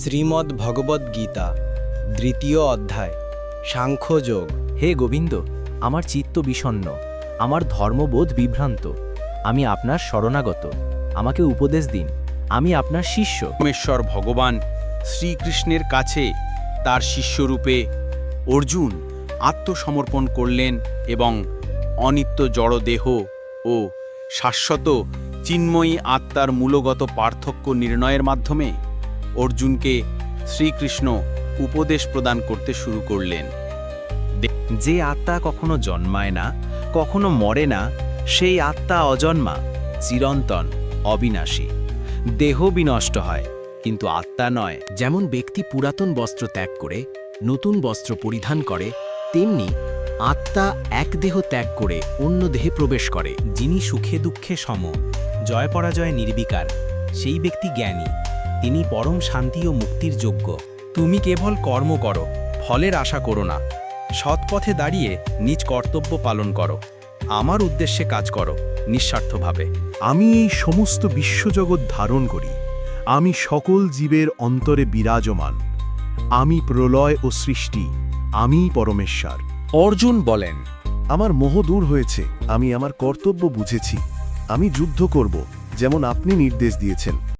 শ্রীমদ্ ভগবদ্ গীতা দ্বিতীয় অধ্যায় সাংখ্যযোগ। হে গোবিন্দ আমার চিত্ত বিষণ্ণ আমার ধর্মবোধ বিভ্রান্ত। আমি আপনার শরণাগত আমাকে উপদেশ দিন আমি আপনার শিষ্য। পরমেশ্বর ভগবান শ্রীকৃষ্ণের কাছে তার শিষ্যরূপে অর্জুন আত্মসমর্পণ করলেন এবং অনিত্য জড়দেহ ও শাশ্বত চিন্ময়ী আত্মার মূলগত পার্থক্য নির্ণয়ের মাধ্যমে অর্জুনকে শ্রীকৃষ্ণ উপদেশ প্রদান করতে শুরু করলেন। যে আত্মা কখনো জন্মায় না, কখনো মরে না, সেই আত্মা অজন্মা, চিরন্তন, অবিনাশী। দেহ বিনষ্ট হয়, কিন্তু আত্মা নয়। যেমন ব্যক্তি পুরাতন বস্ত্র ত্যাগ করে, নতুন বস্ত্র পরিধান করে, তেমনি আত্মা এক দেহ ত্যাগ করে অন্য দেহে প্রবেশ করে। যিনি সুখে দুঃখে সম, জয় পরাজয় নির্বিকার, সেই ব্যক্তি জ্ঞানী। তিনি পরম শান্তি ও মুক্তির যোগ্য। তুমি কেবল কর্ম করো, ফলের আশা করো না। সৎ পথে দাঁড়িয়ে নিজ কর্তব্য পালন করো। আমার উদ্দেশ্যে কাজ করো, নিঃস্বার্থভাবে। আমি এই সমস্ত বিশ্বজগৎ ধারণ করি। আমি সকল জীবের অন্তরে বিরাজমান। আমি প্রলয় ও সৃষ্টি। আমিই পরমেশ্বর। অর্জুন বলেন, আমার মোহ দূর হয়েছে। আমি আমার কর্তব্য বুঝেছি। আমি যুদ্ধ করব, যেমন আপনি নির্দেশ দিয়েছেন।